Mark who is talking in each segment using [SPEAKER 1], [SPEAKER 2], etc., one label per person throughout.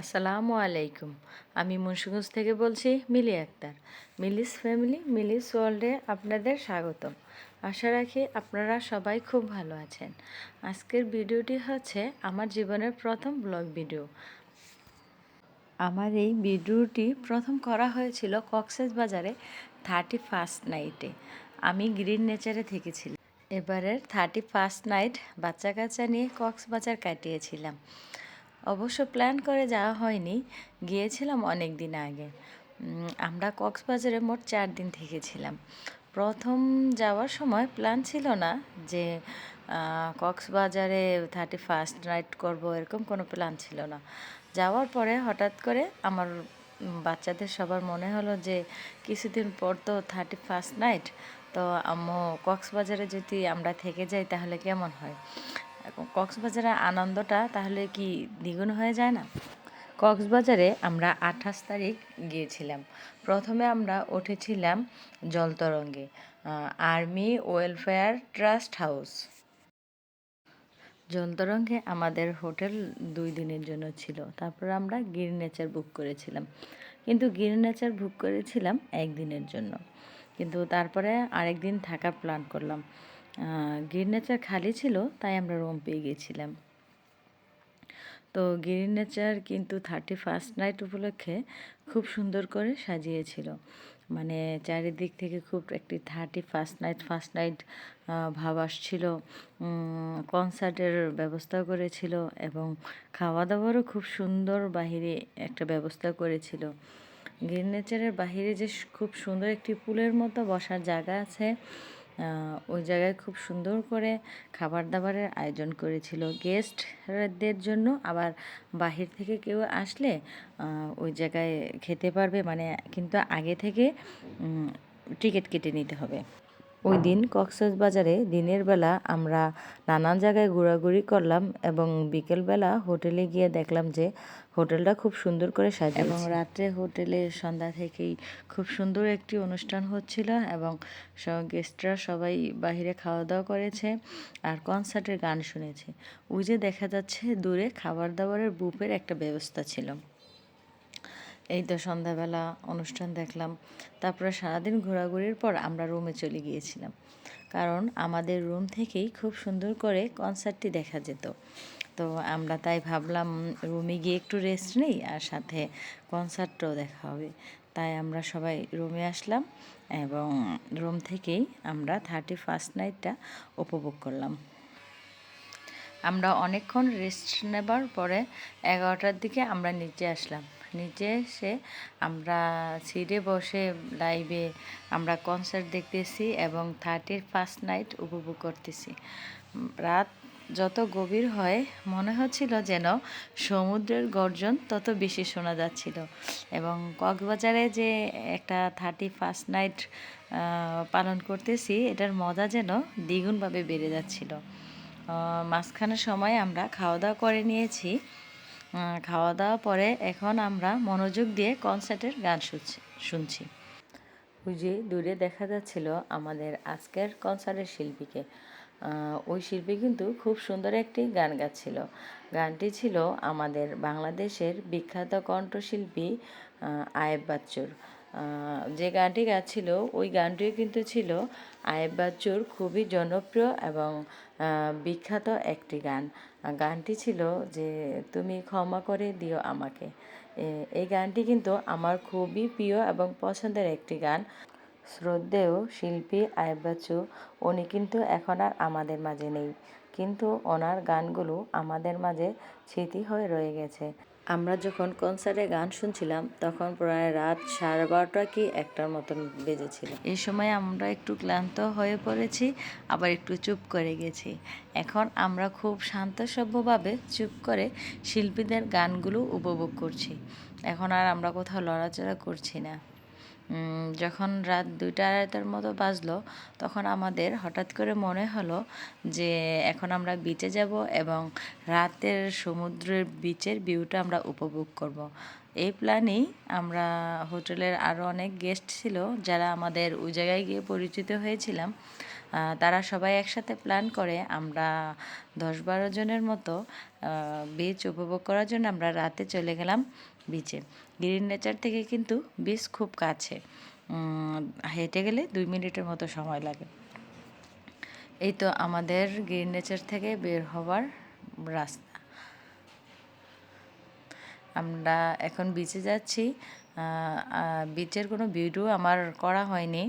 [SPEAKER 1] আসসালামু আলাইকুম। আমি মুন্সিগঞ্জ থেকে বলছি মিলি আক্তার। মিলিস ফ্যামিলি, মিলিস ওয়ার্ল্ডে আপনাদের স্বাগতম। আশা রাখি আপনারা সবাই খুব ভালো আছেন। আজকের ভিডিওটি হচ্ছে আমার জীবনের প্রথম ব্লগ ভিডিও। আমার এই ভিডিওটি প্রথম করা হয়েছিল কক্সেস বাজারে থার্টি ফার্স্ট নাইটে। আমি গ্রিন নেচারে থেকেছিলাম। এবারের থার্টি ফার্স্ট নাইট বাচ্চা কাচ্চা নিয়ে কক্সবাজার কাটিয়েছিলাম। অবশ্য প্ল্যান করে যাওয়া হয়নি, গিয়েছিলাম অনেক দিন আগে। আমরা কক্সবাজারে মোট চার দিন থেকেছিলাম। প্রথম যাওয়ার সময় প্ল্যান ছিল না যে কক্সবাজারে থার্টি ফার্স্ট নাইট করব, এরকম কোনো প্ল্যান ছিল না। যাওয়ার পরে হঠাৎ করে আমার বাচ্চাদের সবার মনে হলো যে, কিছুদিন পর তো থার্টি ফার্স্ট নাইট তো আম্মু কক্সবাজারে যদি আমরা থেকে যাই তাহলে কেমন হয়? কক্সবাজারের আনন্দটা তাহলে কি দ্বিগুণ হয়ে যায় না? কক্সবাজারে আমরা আঠাশ তারিখ গিয়েছিলাম। প্রথমে আমরা উঠেছিলাম জলতরঙ্গে আর্মি ওয়েলফেয়ার ট্রাস্ট হাউস জলতরঙ্গে আমাদের হোটেল দুই দিনের জন্য ছিল। তারপর আমরা গির নেচার বুক করেছিলাম। কিন্তু গির নেচার বুক করেছিলাম একদিনের জন্য। কিন্তু তারপরে আরেক দিন থাকার প্ল্যান করলাম। গ্রিন নেচার খালি ছিল, তাই আমরা রুম পেয়ে গেছিলাম। তো গ্রিন নেচার কিন্তু থার্টি ফার্স্ট নাইট উপলক্ষে খুব সুন্দর করে সাজিয়েছিল। মানে চারিদিক থেকে খুব একটি thirty first night first night ভাব আসছিল। কনসার্টের ব্যবস্থা করেছিল এবং খাওয়া দাওয়ারও খুব সুন্দর বাহিরে একটা ব্যবস্থা করেছিল। গ্রিন নেচারের বাহিরে যে খুব সুন্দর একটি পুলের মতো বসার জায়গা আছে। ওই জায়গায় খুব সুন্দর করে খাবার দাবারের আয়োজন করেছিল গেস্টদের জন্য। আবার বাহির থেকে কেউ আসলে ওই জায়গায় খেতে পারবে। মানে কিন্তু আগে থেকে টিকিট কেটে নিতে হবে। ওই দিন বাজারে দিনের বেলা আমরা নানান জায়গায় ঘোরাঘুরি করলাম এবং বিকেলবেলা হোটেলে গিয়ে দেখলাম যে হোটেলটা খুব সুন্দর করে সাজে এবং রাত্রে হোটেলে সন্ধ্যা থেকেই খুব সুন্দর একটি অনুষ্ঠান হচ্ছিল এবং গেস্টরা সবাই বাহিরে খাওয়া দাওয়া করেছে আর কনসার্টের গান শুনেছে। ওই যে দেখা যাচ্ছে, দূরে খাবার দাবারের বুফের একটা ব্যবস্থা ছিল। এই তো সন্ধ্যাবেলা অনুষ্ঠান দেখলাম। তারপরে সারাদিন ঘোরাঘুরির পর আমরা রুমে চলে গিয়েছিলাম। কারণ আমাদের রুম থেকেই খুব সুন্দর করে কনসার্টটি দেখা যেত। তো আমরা তাই ভাবলাম রুমে গিয়ে একটু রেস্ট নেই আর সাথে কনসার্টটাও দেখা হবে। তাই আমরা সবাই রুমে আসলাম এবং রুম থেকেই আমরা থার্টি ফার্স্ট নাইটটা উপভোগ করলাম। আমরা অনেকক্ষণ রেস্ট নেবার পরে এগারোটার দিকে আমরা নিচে আসলাম। নিচে এসে আমরা সিটে বসে লাইভে আমরা কনসার্ট দেখতেছি এবং থার্টির ফার্স্ট নাইট উপভোগ করতেছি। রাত যত গভীর হয়, মনে হচ্ছিল যেন সমুদ্রের গর্জন তত বেশি শোনা যাচ্ছিল এবং কক্সবাজারে যে একটা থার্টি ফার্স্ট নাইট পালন করতেছি, এটার মজা যেন দ্বিগুণভাবে বেড়ে যাচ্ছিল। মাঝখানের সময় আমরা খাওয়া দাওয়া করে নিয়েছি। খাওয়া দাওয়া পরে এখন আমরা মনোযোগ দিয়ে কনসার্টের গান শুনছি শুনছি। দূরে দেখা যাচ্ছিল আমাদের আজকের কনসার্টের শিল্পীকে। ওই শিল্পী কিন্তু খুব সুন্দর একটি গান গাচ্ছিল। গানটি ছিল আমাদের বাংলাদেশের বিখ্যাত কণ্ঠশিল্পী আয়েব বাচ্চুর। যে গানটি গাচ্ছিল, ওই গানটিও কিন্তু ছিল আয়েব বাচ্চুর খুবই জনপ্রিয় এবং বিখ্যাত একটি গান। গানটি ছিল যে তুমি ক্ষমা করে দিও আমাকে। এই গানটি কিন্তু আমার খুবই প্রিয় এবং পছন্দের একটি গান। শ্রদ্ধেয় শিল্পী আয়বাচু উনি কিন্তু এখন আর আমাদের মাঝে নেই। কিন্তু ওনার গানগুলো আমাদের মাঝে স্মৃতি হয়ে রয়ে গেছে। আমরা যখন কনসার্টে গান শুনছিলাম, তখন প্রায় রাত সাড়ে বারোটা কি একটার মতন বেজেছিল। এই সময় আমরা একটু ক্লান্ত হয়ে পড়েছি, আবার একটু চুপ করে গেছি। এখন আমরা খুব শান্ত সভ্যভাবে চুপ করে শিল্পীদের গানগুলো উপভোগ করছি। এখন আর আমরা কোথাও লড়াচড়া করছি না। যখন রাত দুইটা আড়াইটার মতো বাজলো, তখন আমাদের হঠাৎ করে মনে হলো যে এখন আমরা বিচে যাব এবং রাতের সমুদ্রের বিচের ভিউটা আমরা উপভোগ করব। এই প্ল্যানেই আমরা হোটেলের আরও অনেক গেস্ট ছিল যারা আমাদের ওই জায়গায় গিয়ে পরিচিত হয়েছিলাম তারা সবাই একসাথে প্ল্যান করে আমরা দশ বারো জনের মতো বিচ উপভোগ করার জন্য আমরা রাতে চলে গেলাম বিচে। গ্রিন নেচার থেকে কিন্তু বিচ খুব কাছে। হেঁটে গেলে দুই মিনিটের মতো সময় লাগে। এই তো আমাদের গ্রিন নেচার থেকে বের হওয়ার রাস্তা। আমরা এখন বিচে যাচ্ছি। বিচের কোনো ভিডিও আমার করা হয়নি।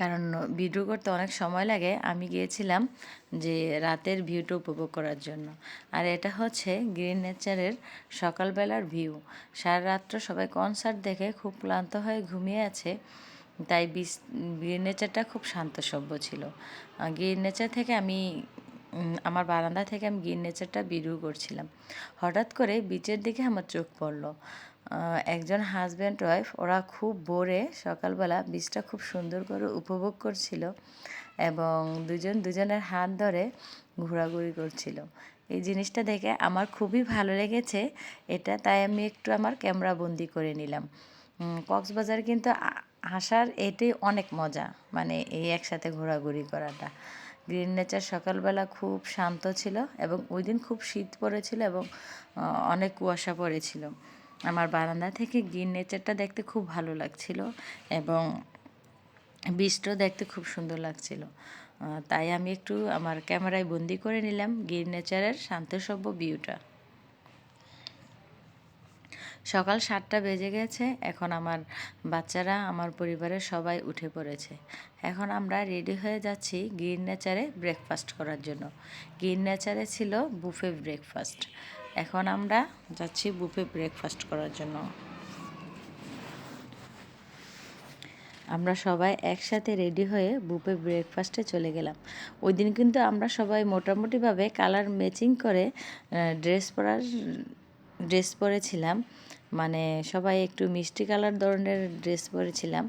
[SPEAKER 1] কারণ ভিডিও করতে অনেক সময় লাগে। আমি গিয়েছিলাম যে রাতের ভিউটা উপভোগ করার জন্য। আর এটা হচ্ছে গ্রিন নেচারের সকালবেলার ভিউ। সারা রাত্র সবাই কনসার্ট দেখে খুব ক্লান্ত হয়ে ঘুমিয়ে আছে। তাই গ্রিন নেচারটা খুব শান্ত সভ্য ছিল গ্রিন নেচার থেকে আমি আমার বারান্দা থেকে আমি গ্রিন নেচারটা ভিডিও করছিলাম। হঠাৎ করে বিচের দিকে আমার চোখ পড়ল। একজন হাজব্যান্ড ওয়াইফ ওরা খুব বোরে, সকালবেলা বীজটা খুব সুন্দর করে উপভোগ করছিল এবং দুজন দুজনের হাত ধরে ঘোরাঘুরি করছিল। এই জিনিসটা দেখে আমার খুবই ভালো লেগেছে, এটা তাই আমি একটু আমার ক্যামেরা বন্দি করে নিলাম। কক্সবাজার কিন্তু আসার এটাই অনেক মজা মানে এই একসাথে ঘোরাঘুরি করাটা। গ্রিন নেচার সকালবেলা খুব শান্ত ছিল এবং ওই দিন খুব শীত পড়েছিল এবং অনেক কুয়াশা পড়েছিল। আমার বারান্দা থেকে গ্রিন নেচারটা দেখতে খুব ভালো লাগছিল এবং বীজটাও দেখতে খুব সুন্দর লাগছিল। তাই আমি একটু আমার ক্যামেরায় বন্দি করে নিলাম গ্রিন নেচারের শান্তসভ্য ভিউটা সকাল সাতটা বেজে গেছে, এখন আমার বাচ্চারা, আমার পরিবারের সবাই উঠে পড়েছে। এখন আমরা রেডি হয়ে যাচ্ছি গ্রিন নেচারে ব্রেকফাস্ট করার জন্য। গ্রিন নেচারে ছিল বুফে ব্রেকফাস্ট। এখন আমরা যাচ্ছি বুফে ব্রেকফাস্ট করার জন্য। আমরা সবাই একসাথে রেডি হয়ে বুফে ব্রেকফাস্টে চলে গেলাম। ওই দিন কিন্তু আমরা সবাই মোটামুটিভাবে কালার ম্যাচিং করে ড্রেস পরার, ড্রেস পরেছিলাম। মানে সবাই একটু মিষ্টি কালার ধরনের ড্রেস পরেছিলাম।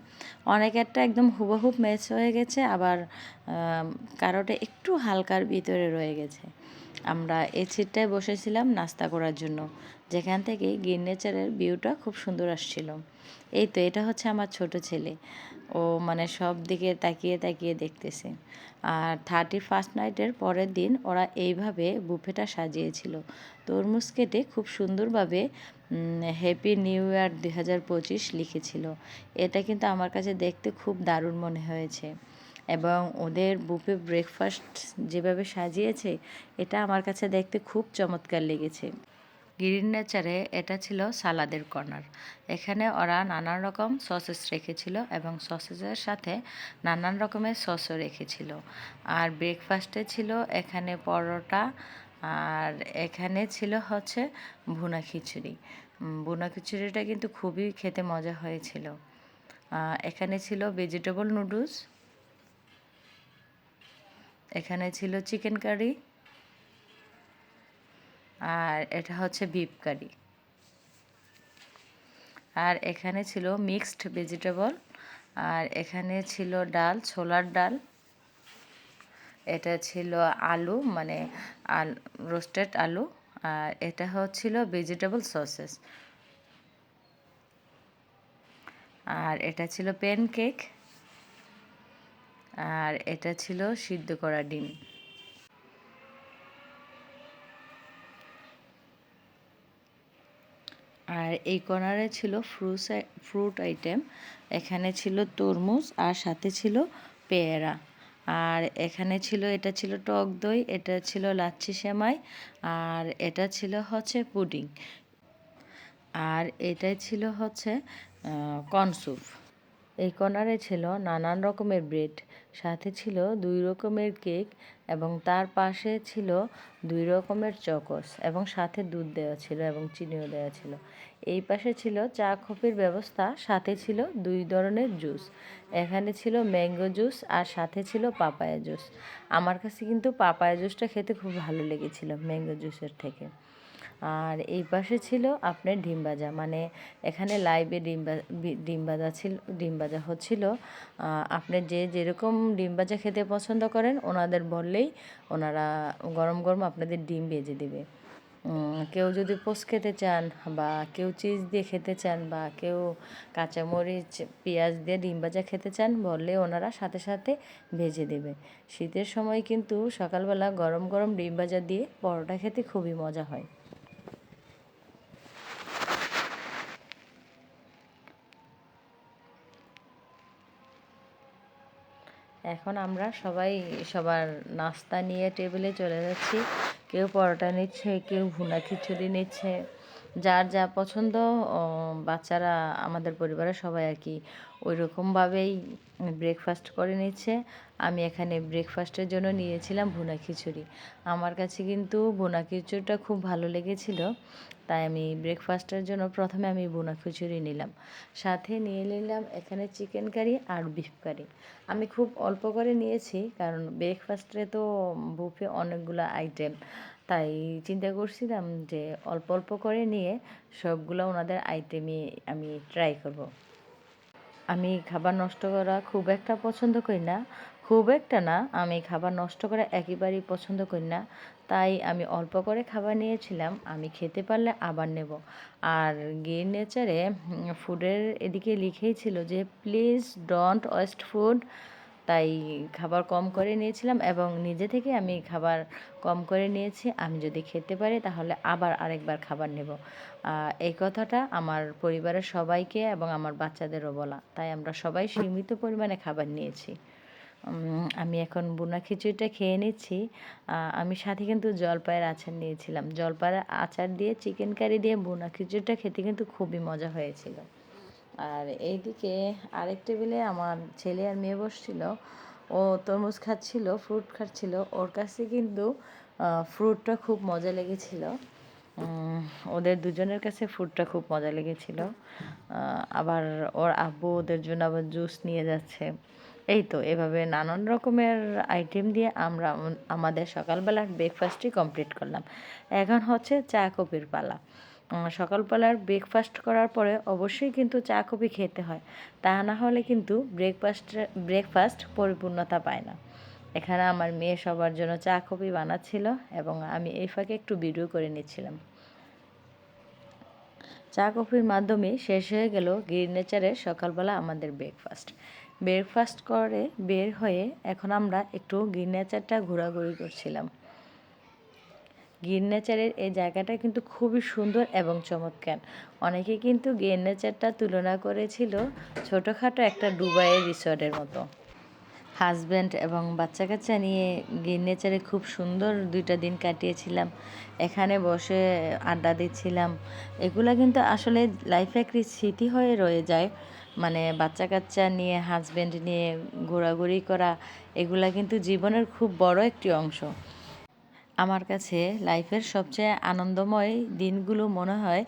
[SPEAKER 1] অনেকেরটা একদম হুবহুব ম্যাচ হয়ে গেছে, আবার কারোটা একটু হালকার ভিতরে রয়ে গেছে। আমরা এই সিটটায় বসেছিলাম নাস্তা করার জন্য, যেখান থেকে গ্রিন নেচারের ভিউটা খুব সুন্দর আসছিল। এই তো, এটা হচ্ছে আমার ছোট ছেলে। ও মানে সব দিকে তাকিয়ে তাকিয়ে দেখতেছে। আর থার্টি ফার্স্ট নাইটের পরের দিন ওরা এইভাবে বুফেটা সাজিয়েছিল। তরমুজ কেটে খুব সুন্দরভাবে হ্যাপি নিউ ইয়ার দুই হাজার পঁচিশ লিখেছিল। এটা কিন্তু আমার কাছে দেখতে খুব দারুণ মনে হয়েছে। এবং ওদের বুফে ব্রেকফাস্ট যেভাবে সাজিয়েছে, এটা আমার কাছে দেখতে খুব চমৎকার লেগেছে। গ্রিন নেচারে এটা ছিল সালাদের কর্নার। এখানে ওরা নানান রকম সসেস রেখেছিল এবং সসেসের সাথে নানান রকমের সসও রেখেছিল। আর ব্রেকফাস্টে ছিল এখানে পরোটা, আর এখানে ছিল হচ্ছে ভুনা খিচুড়ি। ভুনা খিচুড়িটা কিন্তু খুবই খেতে মজা হয়েছিল। এখানে ছিল ভেজিটেবল নুডলস এখানে ছিল চিকেন কারি আর এটা হচ্ছে বিপ কারি। আর এখানে ছিল মিক্সড ভেজিটেবল। আর এখানে ছিল ডাল, ছোলার ডাল। এটা ছিল আলু মানে আল, রোস্টেড আলু। আর এটা হচ্ছিল ভেজিটেবল সসেস। আর এটা ছিল প্যানকেক আর এটা ছিল সিদ্ধ করা ডিম। আর এই কর্নারে ছিল ফ্রুটস ফ্রুট আইটেম এখানে ছিল তরমুজ আর সাথে ছিল পেয়ারা। আর এখানে ছিল, এটা ছিল টক দই, এটা ছিল লাচ্ছি সেমাই, আর এটা ছিল হচ্ছে পুডিং। আর এটাই ছিল হচ্ছে কনসুপ এই কর্নারে ছিল নানান রকমের ব্রেড সাথে ছিল দুই রকমের কেক এবং তার পাশে ছিল দুই রকমের চকোস এবং সাথে দুধ দেওয়া ছিল এবং চিনিও দেওয়া ছিল। এই পাশে ছিল চা কফির ব্যবস্থা, সাথে ছিল দুই ধরনের জুস। এখানে ছিল ম্যাঙ্গো জুস আর সাথে ছিল পাপায়া জুস। আমার কাছে কিন্তু পাপায়া জুসটা খেতে খুব ভালো লেগেছিল ম্যাঙ্গো জুসের থেকে। আর এই পাশে ছিল আপনার ডিম ভাজা। মানে এখানে লাইভে ডিম ডিম ভাজা ছিল, ডিম ভাজা হচ্ছিল। আপনি যে যেরকম ডিম ভাজা খেতে পছন্দ করেন, ওনাদের বললেই ওনারা গরম গরম আপনাদের ডিম ভেজে দেবে। কেউ যদি পোস্ট খেতে চান বা কেউ চিজ দিয়ে খেতে চান বা কেউ কাঁচামরিচ, পেঁয়াজ দিয়ে ডিম ভাজা খেতে চান, বললে ওনারা সাথে সাথে ভেজে দেবে। শীতের সময় কিন্তু সকালবেলা গরম গরম ডিম ভাজা দিয়ে পরোটা খেতে খুবই মজা হয়। এখন আমরা সবাই সবার নাস্তা নিয়ে টেবিলে চলে যাচ্ছি। কেউ পরোটা নিচ্ছে, কেউ ভুনা খিচুড়ি নিচ্ছে। যার যা পছন্দ বাচ্চারা আমাদের পরিবারের সবাই আর কি ওই রকমভাবেই ব্রেকফাস্ট করে নিচ্ছে। আমি এখানে ব্রেকফাস্টের জন্য নিয়েছিলাম ভুনা খিচুড়ি। আমার কাছে কিন্তু ভুনা খিচুড়িটা খুব ভালো লেগেছিল, তাই আমি ব্রেকফাস্টের জন্য প্রথমে আমি ভুনা খিচুড়ি নিলাম। সাথে নিয়ে নিলাম এখানে চিকেন কারি আর বিফ কারি আমি খুব অল্প করে নিয়েছি, কারণ ব্রেকফাস্টে তো বুফে অনেকগুলো আইটেম তাই চিন্তা করছিলাম যে অল্প অল্প করে নিয়ে সবগুলো ওনাদের আইটেমই আমি ট্রাই করব। আমি খাবার নষ্ট করা খুব একটা পছন্দ করি না, খুব একটা না, আমি খাবার নষ্ট করা একেবারেই পছন্দ করি না তাই আমি অল্প করে খাবার নিয়েছিলাম, আমি খেতে পারলে আবার নেব আর গ্রিন নেচারে ফুডের এদিকে লিখেই ছিল যে প্লিজ ডোন্ট ওয়েস্ট ফুড তাই খাবার কম করে নিয়েছিলাম এবং নিজে থেকে আমি খাবার কম করে নিয়েছি। আমি যদি খেতে পারি তাহলে আবার আরেকবার খাবার নেব। এই কথাটা আমার পরিবারের সবাইকে এবং আমার বাচ্চাদেরও বলা। তাই আমরা সবাই সীমিত পরিমাণে খাবার নিয়েছি। আমি এখন বুনা খিচুড়িটা খেয়ে নিচ্ছি। আমি সাথে কিন্তু জলপাইয়ের আচার নিয়েছিলাম। জলপাইয়ের আচার দিয়ে, চিকেন কারি দিয়ে বুনা খিচুড়িটা খেতে কিন্তু খুবই মজা হয়েছিল। আর এইদিকে আরেক টেবিলে আমার ছেলে আর মেয়ে বসছিল। ও তরমুজ খাচ্ছিল ফ্রুট খাচ্ছিল। ওর কাছে কিন্তু ফ্রুটটা খুব মজা লেগেছিল। ওদের দুজনের কাছে ফ্রুটটা খুব মজা লেগেছিল। আবার ওর আব্বু ওদের জন্য আবার জুস নিয়ে যাচ্ছে। এই তো, এভাবে নানান রকমের আইটেম দিয়ে আমরা আমাদের সকালবেলার ব্রেকফাস্টই কমপ্লিট করলাম। এখন হচ্ছে চা কপির পালা। সকালবেলার ব্রেকফাস্ট করার পরে অবশ্যই কিন্তু চা, কফি খেতে হয়। তা না হলে কিন্তু ব্রেকফাস্ট ব্রেকফাস্ট পরিপূর্ণতা পায় না। এখানে আমার মেয়ে সবার জন্য চা, কফি বানাচ্ছিল এবং আমি এই ফাঁকে একটু ভিডিও করে নিচ্ছিলাম। চা, কফির মাধ্যমে শেষ হয়ে গেল গ্রিন নেচারের সকালবেলা আমাদের ব্রেকফাস্ট ব্রেকফাস্ট করে বের হয়ে এখন আমরা একটু গ্রিন নেচারটা ঘোরাঘুরি করছিলাম। গ্রিন এই জায়গাটা কিন্তু খুবই সুন্দর এবং চমৎকার। অনেকে কিন্তু গ্রিন তুলনা করেছিল ছোটোখাটো একটা ডুবাইয়ের রিসর্টের মতো। হাজব্যান্ড এবং বাচ্চা কাচ্চা নিয়ে নেচারে খুব সুন্দর দুইটা দিন কাটিয়েছিলাম। এখানে বসে আড্ডা দিচ্ছিলাম। এগুলা কিন্তু আসলে লাইফে একটি স্মৃতি হয়ে রয়ে যায়। মানে বাচ্চা কাচ্চা নিয়ে, হাজব্যান্ড নিয়ে ঘোরাঘুরি করা, এগুলা কিন্তু জীবনের খুব বড় একটি অংশ। আমার কাছে লাইফের সবচেয়ে আনন্দময় দিনগুলো মনে হয়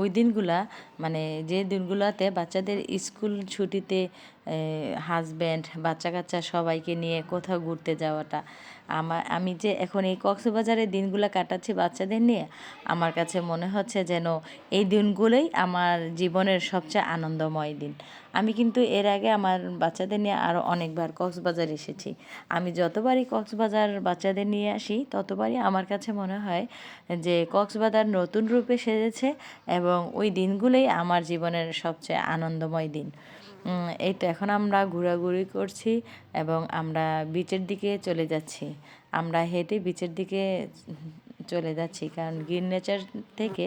[SPEAKER 1] ওই দিনগুলা মানে যে দিনগুলোতে বাচ্চাদের স্কুল ছুটিতে হাজব্যান্ড বাচ্চা কাচ্চা সবাইকে নিয়ে কোথাও ঘুরতে যাওয়াটা। আমার আমি যে এখন এই কক্সবাজারের দিনগুলো কাটাচ্ছি বাচ্চাদের নিয়ে, আমার কাছে মনে হচ্ছে যেন এই দিনগুলোই আমার জীবনের সবচেয়ে আনন্দময় দিন। আমি কিন্তু এর আগে আমার বাচ্চাদের নিয়ে আরও অনেকবার কক্সবাজার এসেছি। আমি যতবারই কক্সবাজার বাচ্চাদের নিয়ে আসি, ততবারই আমার কাছে মনে হয় যে কক্সবাজার নতুন রূপে সেজেছে এবং ওই দিনগুলোই আমার জীবনের সবচেয়ে আনন্দময় দিন। এই তো এখন আমরা ঘোরাঘুরি করছি এবং আমরা বিচের দিকে চলে যাচ্ছি। আমরা হেঁটে বিচের দিকে চলে যাচ্ছি কারণ গ্রিন নেচার থেকে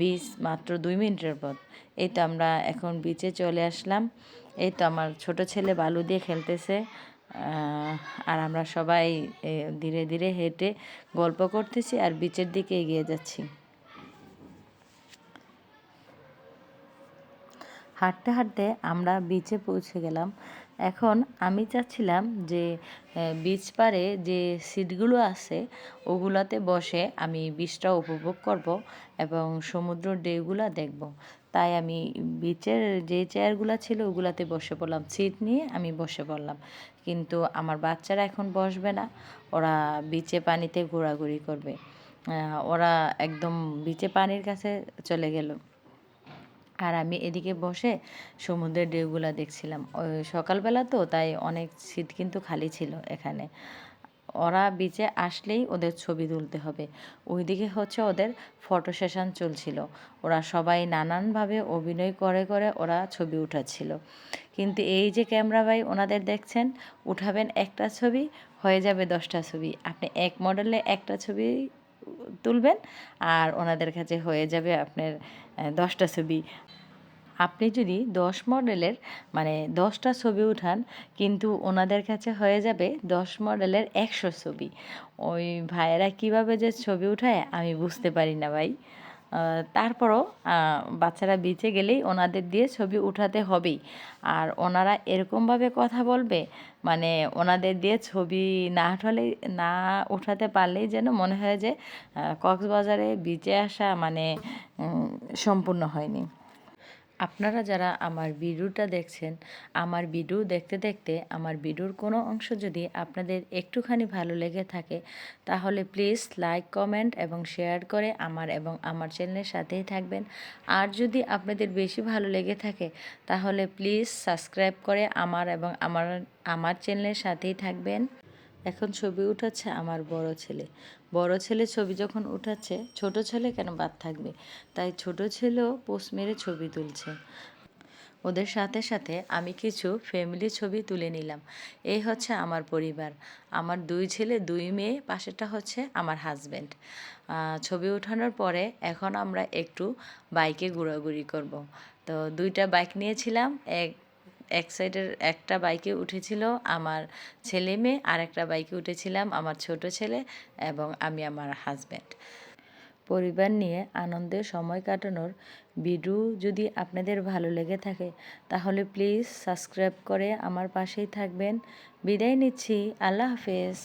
[SPEAKER 1] বিচ মাত্র দুই মিনিটের পথ। এই তো আমরা এখন বিচে চলে আসলাম। এই তো আমার ছোট ছেলে বালু দিয়ে খেলতেছে। আর আমরা সবাই ধীরে ধীরে হেঁটে গল্প করতেছি আর বিচের দিকে এগিয়ে যাচ্ছি। হাঁটতে হাঁটতে আমরা বিচে পৌঁছে গেলাম। এখন আমি চাচ্ছিলাম যে বিচ পারে যে সিটগুলো আছে, ওগুলাতে বসে আমি বিচটা উপভোগ করব এবং সমুদ্র ডেগুলা দেখব। তাই আমি বিচের যে চেয়ারগুলো ছিল, ওগুলাতে বসে পড়লাম। সিট নিয়ে আমি বসে পড়লাম। কিন্তু আমার বাচ্চারা এখন বসবে না। ওরা বিচে পানিতে ঘোরাঘুরি করবে। ওরা একদম বিচে পানির কাছে চলে গেল। আর আমি এদিকে বসে সমুদ্রের ঢেউগুলো দেখছিলাম। সকালবেলা তো, তাই অনেক সিট কিন্তু খালি ছিল এখানে। ওরা বিচে আসলেই ওদের ছবি তুলতে হবে। ওইদিকে হচ্ছে ওদের ফটো সেশন চলছিল। ওরা সবাই নানানভাবে অভিনয় করে করে ওরা ছবি উঠাচ্ছিল। কিন্তু এই যে ক্যামেরা ভাই ওনাদের দেখছেন, উঠাবেন একটা ছবি, হয়ে যাবে দশটা ছবি। আপনি এক মডেলে একটা ছবি তুলবেন আর ওনাদের কাছে হয়ে যাবে আপনার দশটা ছবি। আপনি যদি দশ মডেলের মানে দশটা ছবি উঠান, কিন্তু ওনাদের কাছে হয়ে যাবে দশ মডেলের একশো ছবি। ওই ভাইয়েরা কীভাবে যে ছবি উঠায় আমি বুঝতে পারি না ভাই। তারপরও বাচ্চারা বিচে গেলেই ওনাদের দিয়ে ছবি উঠাতে হবেই। আর ওনারা এরকমভাবে কথা বলবে মানে ওনাদের দিয়ে ছবি না উঠালেই না উঠাতে পারলেই যেন মনে হয় যে কক্সবাজারে বিচে আসা মানে সম্পূর্ণ হয়নি। আপনারা যারা আমার ভিডিওটা দেখছেন, আমার ভিডিও দেখতে দেখতে আমার ভিডিওর কোনো অংশ যদি আপনাদের একটুখানি ভালো লেগে থাকে, তাহলে প্লিজ লাইক, কমেন্ট এবং শেয়ার করে আমার এবং আমার চ্যানেলের সাথেই থাকবেন। আর যদি আপনাদের বেশি ভালো লেগে থাকে, তাহলে প্লিজ সাবস্ক্রাইব করে আমার এবং আমার আমার চ্যানেলের সাথেই থাকবেন। এখন ছবি উঠাচ্ছে আমার বড় ছেলে। বড় ছেলে ছবি যখন উঠাচ্ছে, ছোট ছেলে কেন বাদ থাকবে? তাই ছোট ছেলেও পোস্ট মেরে ছবি তুলছে। ওদের সাথে সাথে আমি কিছু ফ্যামিলি ছবি তুলে নিলাম। এই হচ্ছে আমার পরিবার। আমার দুই ছেলে, দুই মেয়ে পাশেটা হচ্ছে আমার হাজব্যান্ড ছবি ওঠানোর পরে এখন আমরা একটু বাইকে ঘোরাঘুরি করব। তো দুইটা বাইক নিয়েছিলাম, এক এক সাইডের একটা বাইকে উঠেছিল আমার ছেলে মেয়ে, আর একটা বাইকে উঠেছিলাম আমার ছোট ছেলে এবং আমি আমার হাজব্যান্ড পরিবার নিয়ে আনন্দে সময় কাটানোর ভিডিও যদি আপনাদের ভালো লেগে থাকে, তাহলে প্লিজ সাবস্ক্রাইব করে আমার পাশেই থাকবেন। বিদায় নিচ্ছি, আল্লাহ হাফেজ।